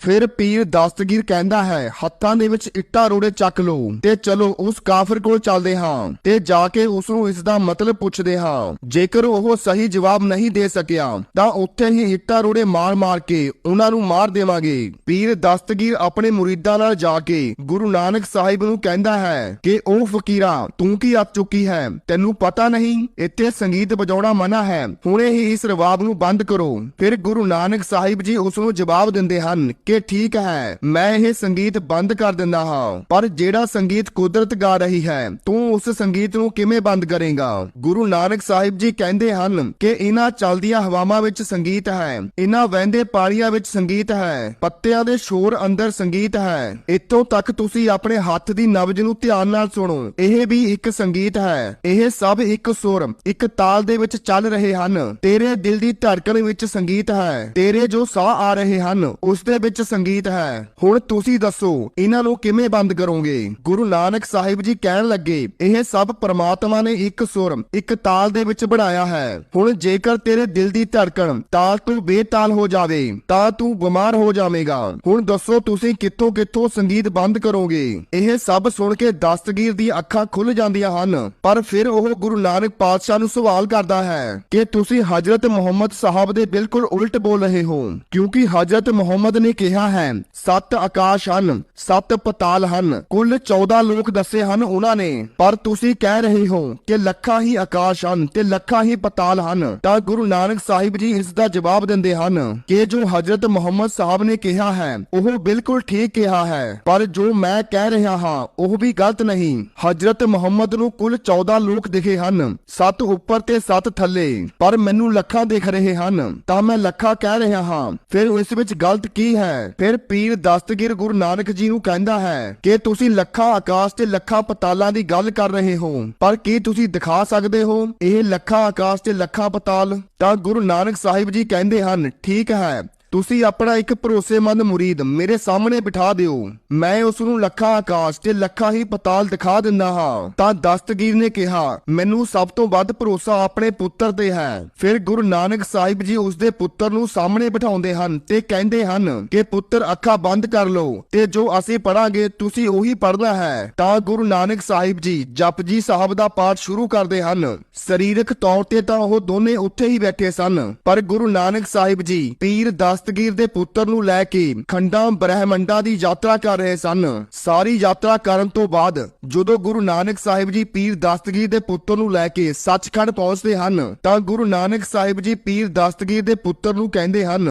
ਫਿਰ ਪੀਰ ਦਸਤਗੀਰ ਕਹਿੰਦਾ ਹੈ, ਹੱਥਾਂ ਦੇ ਵਿੱਚ ਇੱਟਾਂ ਰੋੜੇ ਚੱਕ ਲਓ ਤੇ ਚਲੋ ਉਸ ਕਾਫਰ ਕੋਲ ਚੱਲਦੇ ਹਾਂ ਤੇ ਜਾ ਕੇ ਉਸ ਨੂੰ ਇਸ ਦਾ ਮਤਲਬ ਪੁੱਛਦੇ ਹਾਂ। ਜੇਕਰ ਉਹ ਸਹੀ ਜਵਾਬ ਨਹੀਂ ਦੇ ਸਕਿਆ, ਤਾਂ ਉੱਥੇ ਹੀ ਇੱਟਾਂ ਰੋੜੇ ਮਾਰ-ਮਾਰ ਕੇ ਉਹਨਾਂ ਨੂੰ ਮਾਰ ਦੇਵਾਂਗੇ। ਪੀਰ ਦਸਤਗੀਰ ਆਪਣੇ ਮੁਰੀਦਾਂ ਨਾਲ ਜਾ ਕੇ ਗੁਰੂ ਨਾਨਕ ਸਾਹਿਬ ਨੂੰ ਕਹਿੰਦਾ ਹੈ ਕਿ ਉਹ ਫਕੀਰਾ, ਤੂੰ ਕੀ ਅੱਤ ਚੁੱਕੀ ਹੈ? ਤੈਨੂੰ ਪਤਾ ਨਹੀਂ? ਇੱਥੇ ਸੰਗੀਤ ਵਜਾਉਣਾ ਮਨਾ ਹੈ। ਹੁਣੇ ਹੀ ਇਸ ਰਵਾਬ ਨੂੰ ਬੰਦ ਕਰੋ। ਫਿਰ ਗੁਰੂ ਨਾਨਕ ਸਾਹਿਬ ਜੀ ਉਸ ਨੂੰ ਜਵਾਬ ਦਿੰਦੇ ਹਨ ਕਿ ਠੀਕ ਹੈ, ਮੈਂ ਇਹ ਸੰਗੀਤ ਬੰਦ ਕਰ ਦਿੰਦਾ ਹਾਂ। ਪਰ ਜਿਹੜਾ ਸੰਗੀਤ ਕੁਦਰਤ ਗਾ ਰਹੀ ਹੈ, ਤੂੰ ਉਸ ਸੰਗੀਤ ਨੂੰ ਕਿਵੇਂ ਬੰਦ ਕਰੇਗਾ? ਗੁਰੂ ਨਾਨਕ ਸਾਹਿਬ ਜੀ ਕਹਿੰਦੇ ਹਨ ਕਿ ਇਹਨਾਂ ਚਲਦੀਆਂ ਹਵਾਵਾਂ ਵਿੱਚ ਸੰਗੀਤ ਹੈ ਇਹਨਾਂ ਵਹਿੰਦੇ ਪਾਣੀਆਂ ਵਿੱਚ ਸੰਗੀਤ ਹੈ, ਪੱਤਿਆਂ ਦੇ ਸ਼ੋਰ ਅੰਦਰ ਸੰਗੀਤ ਹੈ। ਇੱਥੋਂ ਤੱਕ ਤੁਸੀਂ ਆਪਣੇ ਹੱਥ ਦੀ ਨਬਜ ਨੂੰ ਧਿਆਨ ਨਾਲ ਸੁਣੋ, ਇਹ ਵੀ ਇੱਕ ਸੰਗੀਤ ਹੈ, ਇਹ ਸਭ ਇੱਕ ਸੁਰ, ਇੱਕ ਤਾਲ ਦੇ ਵਿੱਚ ਚੱਲ ਰਹੇ ਹਨ। ਤੇਰੇ ਦਿਲ ਦੀ ਧੜਕਣ ਵਿੱਚ ਸੰਗੀਤ ਹੈ, ਤੇਰੇ ਜੋ ਸਾਹ ਆ ਰਹੇ ਹਨ, ਉਸ ਦੇ ਵਿੱਚ ਸੰਗੀਤ ਹੈ। ਹੁਣ ਤੁਸੀਂ ਦੱਸੋ, ਇਹਨਾਂ ਨੂੰ ਕਿਵੇਂ ਬੰਦ ਕਰੋਗੇ? ਗੁਰੂ ਨਾਨਕ ਸਾਹਿਬ ਜੀ ਕਹਿਣ ਲੱਗੇ, ਇਹ ਸਭ ਪਰਮਾਤਮਾ ਨੇ ਇੱਕ ਸੁਰ, ਇੱਕ ਤਾਲ ਦੇ ਵਿੱਚ ਬਣਾਇਆ ਹੈ। ਹੁਣ ਜੇਕਰ ਤੇਰੇ ਦਿਲ ਦੀ ਧੜਕਣ, ਤਾਲ ਤੋਂ ਬੇਤਾਲ ਹੋ ਜਾਵੇ, ਤਾਂ ਤੂੰ ਬਿਮਾਰ ਹੋ ਜਾਵੇਂਗਾ। ਹੁਣ ਦੱਸੋ, ਤੁਸੀਂ ਕਿੱਥੋਂ ਕਿੱਥੋਂ ਸੰਗੀਤ ਬੰਦ ਕਰੋਗੇ? ਇਹ ਸਭ ਸੁਣ ਕੇ ਦਸਤਗੀਰ ਦੀ ਅੱਖਾਂ ਖੁੱਲ ਜਾਂਦੀਆਂ ਹਨ। ਪਰ ਫਿਰ ਉਹ ਗੁਰੂ ਨਾਨਕ ਪਾਤਸ਼ਾਹ ਨੂੰ ਸਵਾਲ ਕਰਦਾ ਹੈ ਕਿ ਤੁਸੀਂ ਹਜ਼ਰਤ ਮੁਹੰਮਦ ਸਾਹਿਬ ਦੇ ਬਿਲਕੁਲ ਉਲਟ ਬੋਲ ਰਹੇ ਹੋ, ਕਿਉਂਕਿ ਹਜ਼ਰਤ ਮੁਹੰਮਦ ਨੇ ਕਿਹਾ ਹੈ, ਸੱਤ ਆਕਾਸ਼ ਹਨ, ਸੱਤ ਪਤਾਲ ਹਨ, ਕੁੱਲ 14 ਲੋਕ ਦੱਸੇ ਹਨ ਉਹਨਾਂ ਨੇ। ਪਰ ਤੁਸੀਂ ਕਹਿ ਰਹੇ ਹੋ ਕਿ ਲੱਖਾਂ ਹੀ ਆਕਾਸ਼ ਹਨ ਤੇ ਲੱਖਾਂ ਹੀ ਪਤਾਲ ਹਨ, ਤਾਂ ਗੁਰੂ ਨਾਨਕ ਸਾਹਿਬ ਜੀ ਇਸ ਦਾ ਜਵਾਬ ਦਿੰਦੇ ਹਨ ਕਿ ਜੋ ਹਜ਼ਰਤ ਮੁਹੰਮਦ ਸਾਹਿਬ ਨੇ ਕਿਹਾ ਹੈ, ਉਹ ਬਿਲਕੁਲ ਠੀਕ ਕਿਹਾ ਹੈ। ਪਰ ਜੋ ਮੈਂ ਕਹਿ ਰਿਹਾ ਹਾਂ, ਉਹ ਵੀ ਗਲਤ ਨਹੀਂ। ਹਜ਼ਰਤ ਮੁਹੰਮਦ ਨੂੰ ਕੁੱਲ 14 ਲੋਕ ਦਿਖੇ ਹਨ, ਸੱਤ ਉੱਪਰ ਤੇ ਸੱਤ ਥੱਲੇ। ਪਰ ਮੈਨੂੰ ਲੱਖਾਂ ਦਿਖ ਰਹੇ ਹਨ, ਤਾਂ ਮੈਂ ਲੱਖਾਂ ਕਹਿ ਰਿਹਾ ਹਾਂ, ਫਿਰ ਇਸ ਵਿੱਚ ਗਲਤ ਕੀ ਹੈ? ਫਿਰ ਪੀਰ ਦਸਤਗਿਰ ਗੁਰੂ ਨਾਨਕ ਜੀ ਨੂੰ ਕਹਿੰਦਾ ਹੈ ਕਿ ਤੁਸੀਂ ਲੱਖਾਂ ਆਕਾਸ਼ ਤੇ ਲੱਖਾਂ ਪਤਾਲਾਂ ਦੀ ਗੱਲ ਕਰ ਰਹੇ ਹੋ। ਪਰ ਕੀ ਤੁਸੀਂ ਦਿਖਾ ਸਕਦੇ ਹੋ? ਇਹ ਲੱਖਾਂ ਆਕਾਸ਼ ਤੇ ਲੱਖਾਂ ਪਤਾਲ। ਤਾਂ ਗੁਰੂ ਨਾਨਕ ਸਾਹਿਬ ਜੀ ਕਹਿੰਦੇ ਹਨ, ਠੀਕ ਹੈ। ਤੁਸੀਂ ਆਪਣਾ ਇੱਕ ਭਰੋਸੇਮੰਦ ਮੁਰੀਦ ਮੇਰੇ ਸਾਹਮਣੇ ਬਿਠਾ ਦਿਓ। ਮੈਂ ਉਸ ਨੂੰ ਲੱਖਾਂ ਆਕਾਸ਼ ਤੇ ਲੱਖਾਂ ਹੀ ਪਤਾਲ ਦਿਖਾ ਦਿੰਦਾ ਹਾਂ। ਤਾਂ ਦਸਤਗੀਰ ਨੇ ਕਿਹਾ, ਮੈਨੂੰ ਸਭ ਤੋਂ ਵੱਧ ਭਰੋਸਾ ਆਪਣੇ ਪੁੱਤਰ ਤੇ ਹੈ। ਫਿਰ ਗੁਰੂ ਨਾਨਕ ਸਾਹਿਬ ਜੀ ਉਸ ਦੇ ਪੁੱਤਰ ਨੂੰ ਸਾਹਮਣੇ ਬਿਠਾਉਂਦੇ ਹਨ ਤੇ ਕਹਿੰਦੇ ਹਨ ਕਿ, ਪੁੱਤਰ, ਅੱਖਾਂ ਬੰਦ ਕਰ ਲਓ ਤੇ ਜੋ ਅਸੀਂ ਪੜਾਂਗੇ ਤੁਸੀਂ ਉਹੀ ਪੜਨਾ ਹੈ। ਤਾਂ ਗੁਰੂ ਨਾਨਕ ਸਾਹਿਬ ਜੀ ਜਪਜੀ ਸਾਹਿਬ ਦਾ ਪਾਠ ਸ਼ੁਰੂ ਕਰਦੇ ਹਨ। ਸਰੀਰਕ ਤੌਰ ਤੇ ਤਾਂ ਉਹ ਦੋਨੇ ਉੱਥੇ ਹੀ ਬੈਠੇ ਸਨ, ਪਰ ਗੁਰੂ ਨਾਨਕ ਸਾਹਿਬ ਜੀ ਪੀਰ ਦਾ ਦਸਤਗੀਰ ਦੇ ਪੁੱਤਰ ਨੂੰ ਲੈ ਕੇ ਖੰਡਾਂ, ਬ੍ਰਹਿਮੰਡਾਂ ਦੀ ਯਾਤਰਾ ਕਰ ਰਹੇ ਸਨ। ਸਾਰੀ ਯਾਤਰਾ ਕਰਨ ਤੋਂ ਬਾਅਦ ਜਦੋਂ ਗੁਰੂ ਨਾਨਕ ਸਾਹਿਬ ਜੀ ਪੀਰ ਦਸਤਗੀਰ ਦੇ ਪੁੱਤਰ ਨੂੰ ਲੈ ਕੇ ਸੱਚਖੰਡ ਪਹੁੰਚਦੇ ਹਨ, ਤਾਂ ਗੁਰੂ ਨਾਨਕ ਸਾਹਿਬ ਜੀ ਪੀਰ ਦਸਤਗੀਰ ਦੇ ਪੁੱਤਰ ਨੂੰ ਕਹਿੰਦੇ ਹਨ